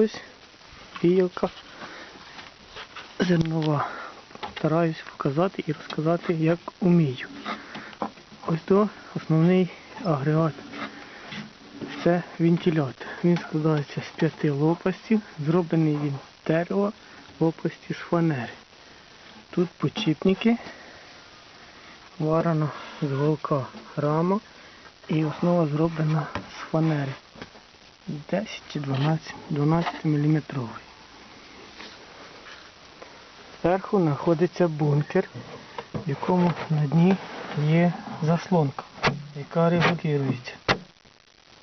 ось віялка зернова. Стараюсь показати і розказати, як умію. Ось то основний агрегат. Це вентилятор. Він складається з п'яти лопастів, зроблений він дерева, лопасті з фанери. Тут почіпники, варена з голка рама і основа зроблена з фанери. 10 чи 12, 12 мм. Зверху знаходиться бункер, в якому на дні є заслонка, яка регулюється.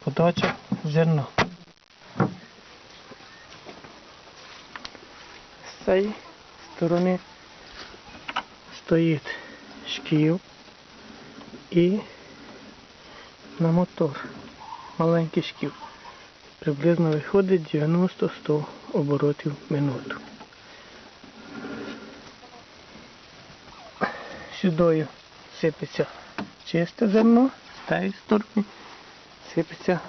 Подача зерна. З цієї сторони стоїть шкіл і на мотор. Маленький шкіл. Приблизно виходить 90-100 оборотів в минуту. Сюди сипеться чисте зерно, з тієї сторони сипеться.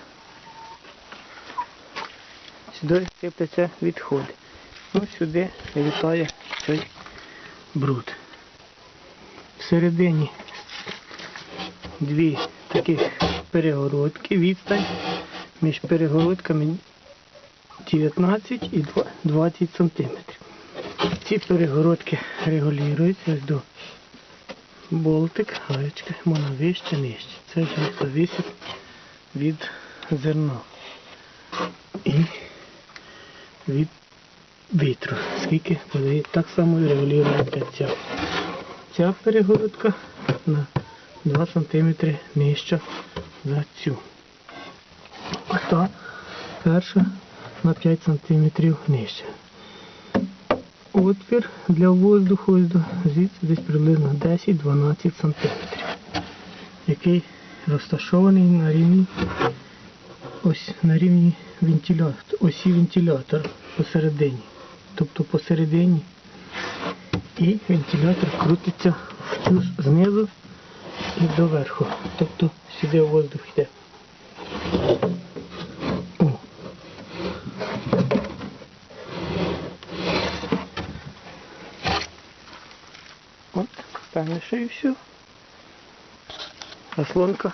Сюди сипляться відходи. Ну, сюди вилітає цей бруд. Всередині дві таких перегородки, відстань між перегородками 19 і 20 сантиметрів. Ці перегородки регулюються до болтик, гаєчка, можна вище, нижче. Це вже залежить від зерна і від вітру. Скільки подає, так само регулюється ця. Ця перегородка на 2 см нижча за цю. Та перша на 5 см нижче. Отвір для воздуху звідси десь приблизно 10-12 см, який розташований на рівні ось на рівні вентилятора, осі вентилятора посередині. Тобто посередині і вентилятор крутиться знизу і доверху. Тобто сюди воздух От, що і все. Заслонка.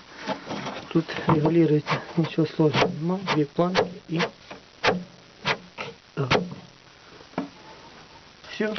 Тут регулируется, ничего сложного нема, две планки и так. Все.